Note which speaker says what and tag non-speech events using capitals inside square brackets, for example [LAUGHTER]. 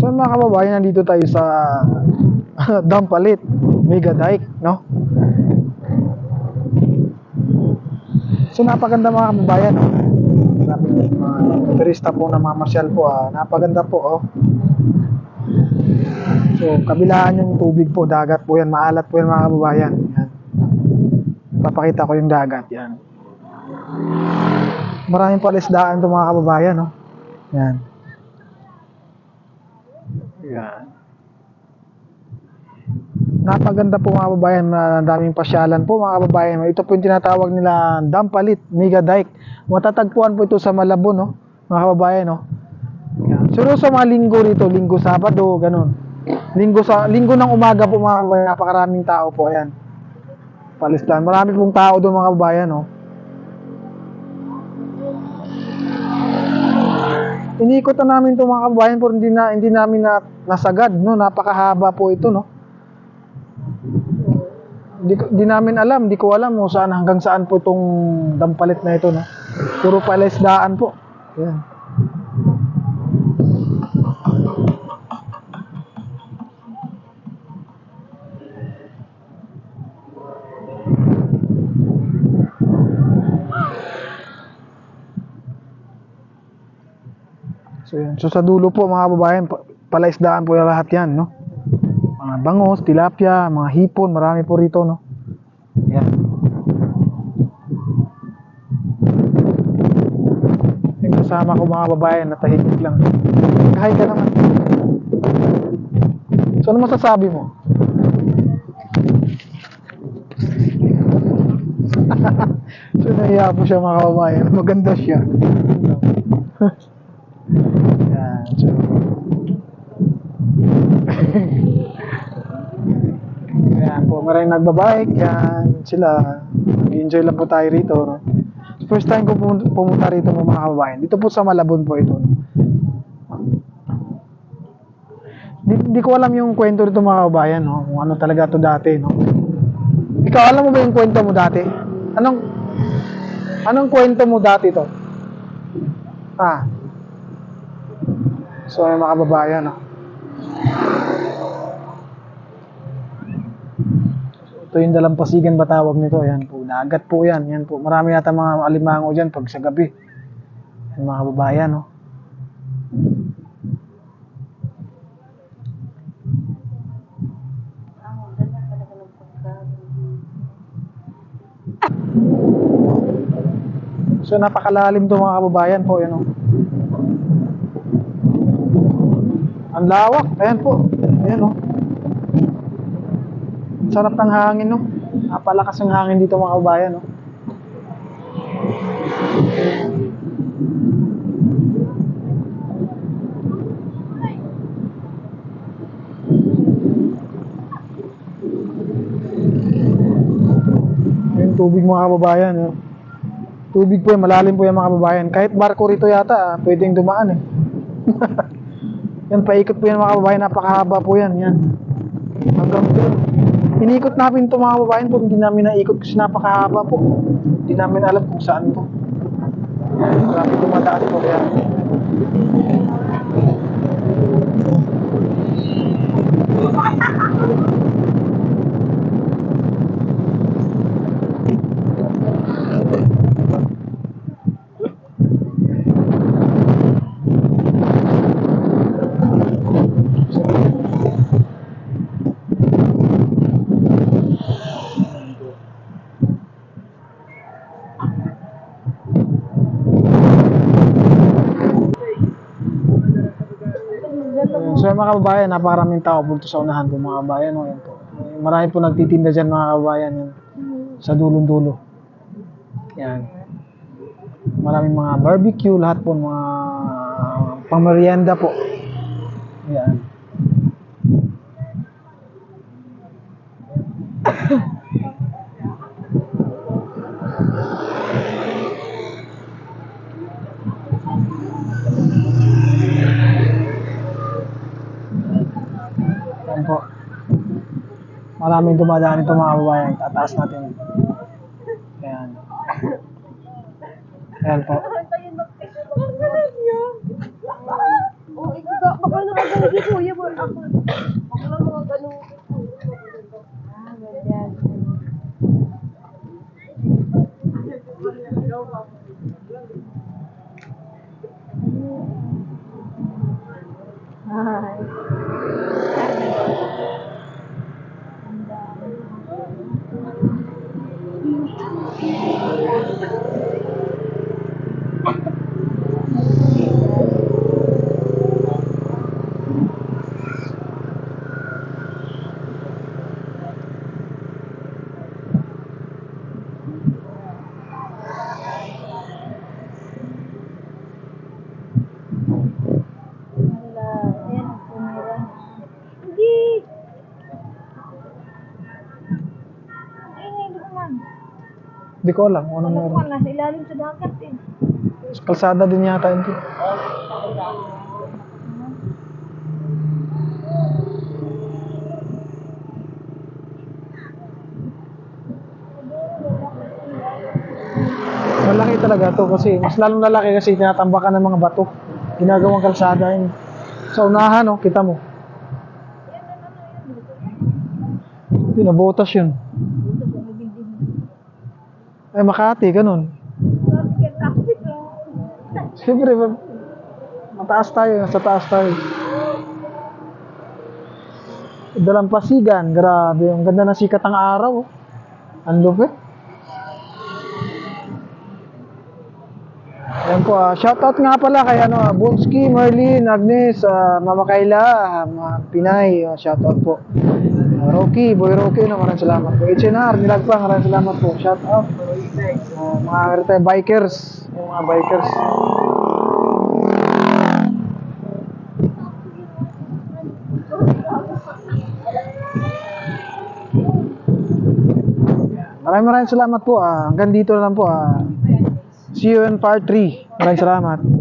Speaker 1: So mga kababayan, nandito tayo sa [LAUGHS] Dampalit, Mega Dike, no? So napaganda mga kababayan, no? Maraming mga turista po na mamasyal po, ah. napaganda po, oh. So kabilaan yung tubig po, dagat po yan, maalat po yan mga kababayan. Yan. Papakita ko yung dagat, yan. Maraming palisdaan to mga kababayan, no? Yan. Yan. Napaganda po mga kababayan, na daming pasyalan po mga kababayan. Ito po yung tinatawag nila Dampalit, Mega Dike. Matatagpuan po ito sa Malabon, no? Mga kababayan, no? Siguro sa mga linggo rito, linggo Sabado, ganun. Linggo sa linggo ng umaga po mga kababayan, napakaraming tao po, ayan. Palisdan. Marami pong tao doon mga kababayan, no? Inikot na namin itong mga kababayan pero hindi, na, hindi namin na, nasagad, no? Napakahaba po ito, no? Di, di namin alam, di ko alam kung saan, hanggang saan po itong dampalit na ito, no? Puro palaisdaan po. Yan. So, yan. so sa dulo po mga kababayan, pa- palaisdaan po yung lahat yan, no? Mga bangos, tilapia, mga hipon, marami po rito, no? Yan. Yung kasama ko mga kababayan, natahimik lang. Kahay ka naman. So ano masasabi mo? [LAUGHS] so nahiya po siya mga kababayan. Maganda siya. [LAUGHS] So, [LAUGHS] Ayan po, maraming nagbabike. Yan, sila. Nag-enjoy lang po tayo rito. No? First time ko pumunta, rito mga kababayan. Dito po sa Malabon po ito. Di, di ko alam yung kwento rito mga kababayan. No? Kung ano talaga to dati. No? Ikaw, alam mo ba yung kwento mo dati? Anong Anong kwento mo dati to? Ah. So, ay mga kababayan, no? Ito yung dalampasigan ba tawag nito? Ayan po, dagat po yan. Yan po. Marami yata mga alimango dyan pag sa gabi. Yan mga kababayan, no? So napakalalim to mga kababayan po, yan o. Ang lawak, ayan po. Ayan o. Sarap ng hangin no. Napalakas yung hangin dito mga kababayan no. Yung tubig mga kababayan no. Tubig po yan, malalim po yan mga kababayan. Kahit barko rito yata, ah, pwedeng dumaan eh. [LAUGHS] yan, paikot po yan mga kababayan, napakahaba po yan. Yan. Hanggang doon. Inikot namin ito mga kababayan po, hindi namin naikot kasi napakahaba po. Hindi namin alam kung saan to. Marami dumadaan po kaya. Ayan. So mga kababayan, napakaraming tao po sa unahan po mga kababayan. No? Ayan po. Marami po nagtitinda dyan mga kababayan yan, sa dulong-dulo. Yan. Maraming mga barbecue, lahat po mga pangmerienda po. Yan. Yan po. Maraming dumadaan ito mga kababayan. Tataas natin. Ayan. Ayan po.
Speaker 2: Oh, ikaw, baka naman Sige kuya, boy. Ako. Ako lang mga ganun. Ah. Hi. Thank you. Hindi ko
Speaker 1: alam kung anong
Speaker 2: Alam ko,
Speaker 1: meron.
Speaker 2: nasa ilalim sa dagat eh.
Speaker 1: Kalsada din yata ito. Malaki talaga to kasi mas lalong lalaki kasi tinatambakan ng mga bato. Ginagawang kalsada yun. Sa unahan, oh, kita mo. Hindi, nabutas yun. Ay, Makati, ganun. Siyempre, ma- mataas tayo, nasa taas tayo. Dalampasigan, grabe, ang ganda ng sikat ng araw. oh. Ang lupit. Ayan po, ah, shoutout nga pala kay ano, ah, Bunski, Marlene, Agnes, ah, Mama Kayla, mga Pinay, ah, shoutout po. Ah, Rocky, Boy Rocky, no, maraming salamat po. HNR, Nilagpa, maraming salamat po. Shoutout. Mga retired bikers, yung mga bikers. Maraming maraming salamat po. Ah. Hanggang dito na lang po. Ah. See you in part 3. Maraming salamat.